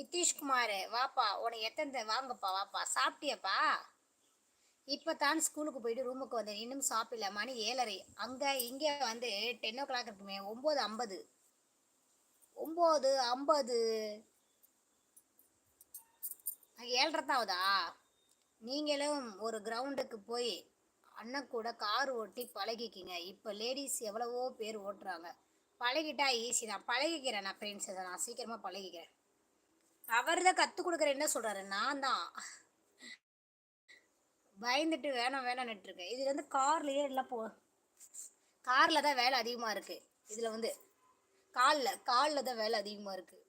நிதிஷ்குமார் வாப்பா உனக்கு எத்தனை வாங்கப்பா வாப்பா சாப்பிட்டியாப்பா? இப்போ தான் ஸ்கூலுக்கு போயிட்டு ரூமுக்கு வந்தேன். இன்னும் சாப்பிடல. மணி ஏழரை. அங்கே இங்கே வந்து டென் ஓ கிளாக் இருக்குமே ஒம்பது ஐம்பது. ஒம்பது ஐம்பது. ஏழரை தான் ஆகுதா நீங்களும் ஒரு கிரவுண்டுக்கு போய் அண்ணன் கூட கார் ஓட்டி பழகிக்கிங்க. இப்போ லேடிஸ் எவ்வளவோ பேர் ஓட்டுறாங்க. பழகிட்டா ஈஸி தான். பழகிக்கிறேன் நான் ஃப்ரெண்ட்ஸை நான் சீக்கிரமாக பழகிக்கிறேன். அவர் தான் கற்றுக் கொடுக்குற என்ன சொல்கிறாரு நான் தான். பயந்துட்டு வேணாம் வேணாம் இருக்கேன். இதுல வந்து கார்லயே எல்லாம் போ காரில் தான் வேலை அதிகமாக இருக்குது இதில் வந்து காலில் காலில் தான் வேலை அதிகமாக இருக்குது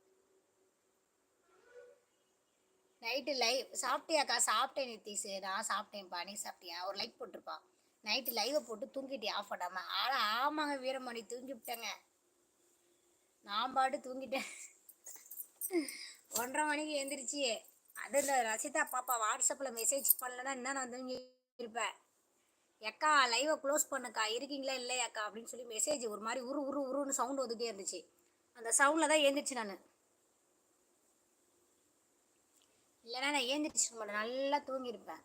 நைட்டு லைவ் சாப்பிட்டியாக்கா சாப்பிட்டேன் நித்திஷ். நான் சாப்பிட்டேன்ப்பா நீ சாப்பிட்டியா? ஒரு லைக் போட்டிருப்பா. நைட்டு லைவை போட்டு தூங்கிட்டே ஆஃப் பண்ணாம ஆனால் ஆமாங்க வீரமணி தூங்கி விட்டேங்க நான் பாட்டு தூங்கிட்டேன். ஒன்றரை மணிக்கு எழுந்திரிச்சு அது இந்த ரசிதா பாப்பா வாட்ஸ்அப்பில் மெசேஜ் பண்ணலன்னா என்ன நான் வந்து இருப்பேன்? எக்கா லைவை க்ளோஸ் பண்ணுக்கா இருக்கீங்களா இல்லையாக்கா அப்படின்னு சொல்லி மெசேஜ் ஒரு மாதிரி உரு உரு உருன்னு சவுண்ட் வந்துட்டே இருந்துச்சு. அந்த சவுண்டில் தான் எழுந்திரிச்சு நான். இல்லைன்னா நான் ஏந்திரிச்சிருக்க மாட்டேன். நல்லா தூங்கியிருப்பேன்.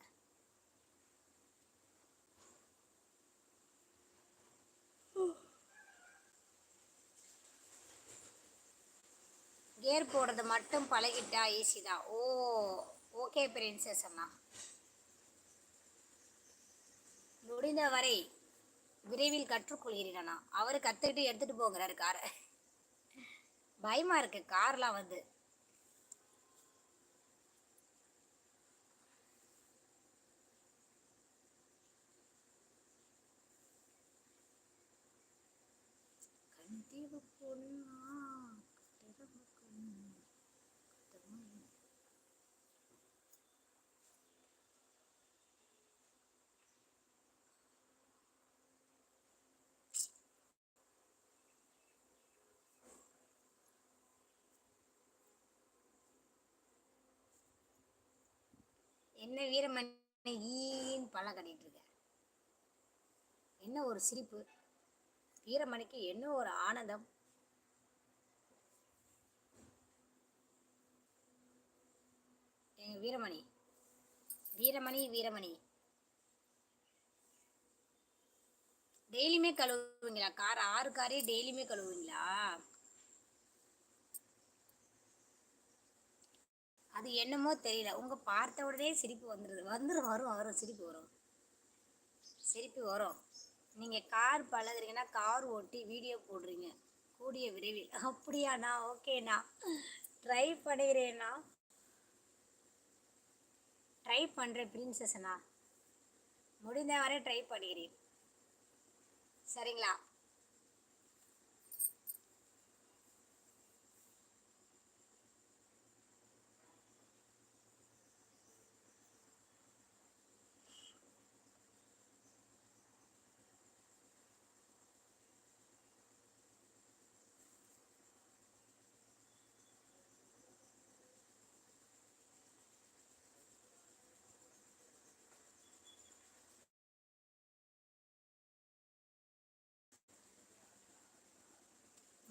கேர் போடுறது மட்டும் பழகிட்டா ஈஸி தான். ஓ ஓகே பிரின்சஸ் அண்ணா. முடிந்தவரை விரைவில் கற்றுக்கொள்கிறேன் அண்ணா. அவர் கற்றுக்கிட்டு எடுத்துகிட்டு போகிறாரு காரை. பயமாக இருக்குது கார்லாம் வந்து. பொண்ணா. என்ன வீரமணி ஈன்னு பழம் கட்டிட்டு இருக்க? என்ன ஒரு சிரிப்பு? வீரமணிக்கு என்ன ஒரு ஆனந்தம்? எங்க வீரமணி. வீரமணி வீரமணி. டெய்லியுமே கழுவுவீங்களா? கார் ஆறு காரே டெய்லியுமே கழுவுவீங்களா? அது என்னமோ தெரியல. உங்க பார்த்த உடனே சிரிப்பு வந்துடுது வந்துடும் வரும் வரும் சிரிப்பு வரும். சிரிப்பு வரும். நீங்கள் கார் பழகுறீங்கன்னா கார் ஓட்டி வீடியோ போடுறீங்க. கூடிய விரைவில். அப்படியாண்ணா? ஓகேண்ணா. ட்ரை பண்ணுகிறேண்ணா. ட்ரை பண்ணுறேன் பிரின்சஸ்ண்ணா முடிந்த வரை ட்ரை பண்ணுகிறேன். சரிங்களா?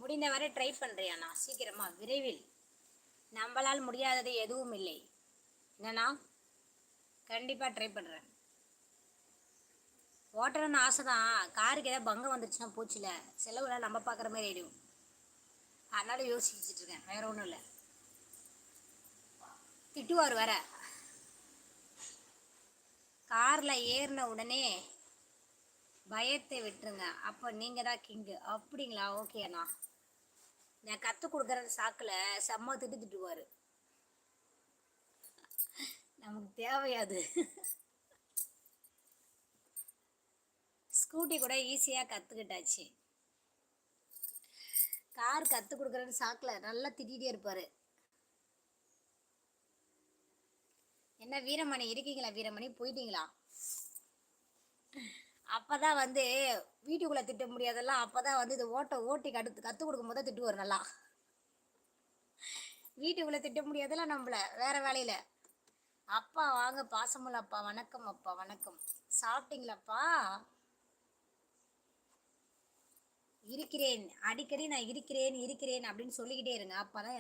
முடிந்தவரை ட்ரை பண்ணுறியாண்ணா சீக்கிரமா விரைவில். நம்மளால் முடியாதது எதுவும் இல்லை. என்னண்ணா? கண்டிப்பாக ட்ரை பண்ணுறேன் ஓட்டணும்னு ஆசை தான் காருக்கு ஏதாவது பங்கம் வந்துருச்சுன்னா போச்சுல. செலவுலாம் நம்ம பார்க்குற மாதிரி ஆகிடும் அதனால் யோசிச்சுட்டு இருக்கேன். வேற ஒன்றும் இல்லை. திட்டுவார் வேற. காரில் ஏறின உடனே பயத்தை விட்டுருங்க. அப்போ நீங்கள் தான் கிங்கு அப்படிங்களா ஓகேண்ணா நான் கற்றுக் கொடுக்குற சாக்கில் செம்ம திட்டு திட்டுவார். நமக்கு தேவையாது. ஸ்கூட்டி கூட ஈஸியாக கற்றுக்கிட்டாச்சு கார் கற்றுக் கொடுக்குறேன்னு சாக்கில் நல்லா திட்டிகிட்டே இருப்பார். என்ன வீரமணி இருக்கீங்களா வீரமணி? போயிட்டீங்களா? அப்பதான் வந்து வீட்டுக்குள்ளே திட்ட முடியாதெல்லாம் அப்போதான் வந்து இது ஓட்ட ஓட்டி கடுத்து கற்றுக் கொடுக்கும் போது திட்டுவார் நல்லா. வீட்டுக்குள்ளே திட்ட முடியாதெல்லாம் நம்மளை வேற வேலையில். அப்பா வாங்க பாசமுள்ள அப்பா வணக்கம் அப்பா வணக்கம். சாப்பிட்டீங்களாப்பா? இருக்கிறேன் அடிக்கடி நான் இருக்கிறேன் இருக்கிறேன் அப்படின்னு சொல்லிக்கிட்டே இருங்க. அப்போ தான்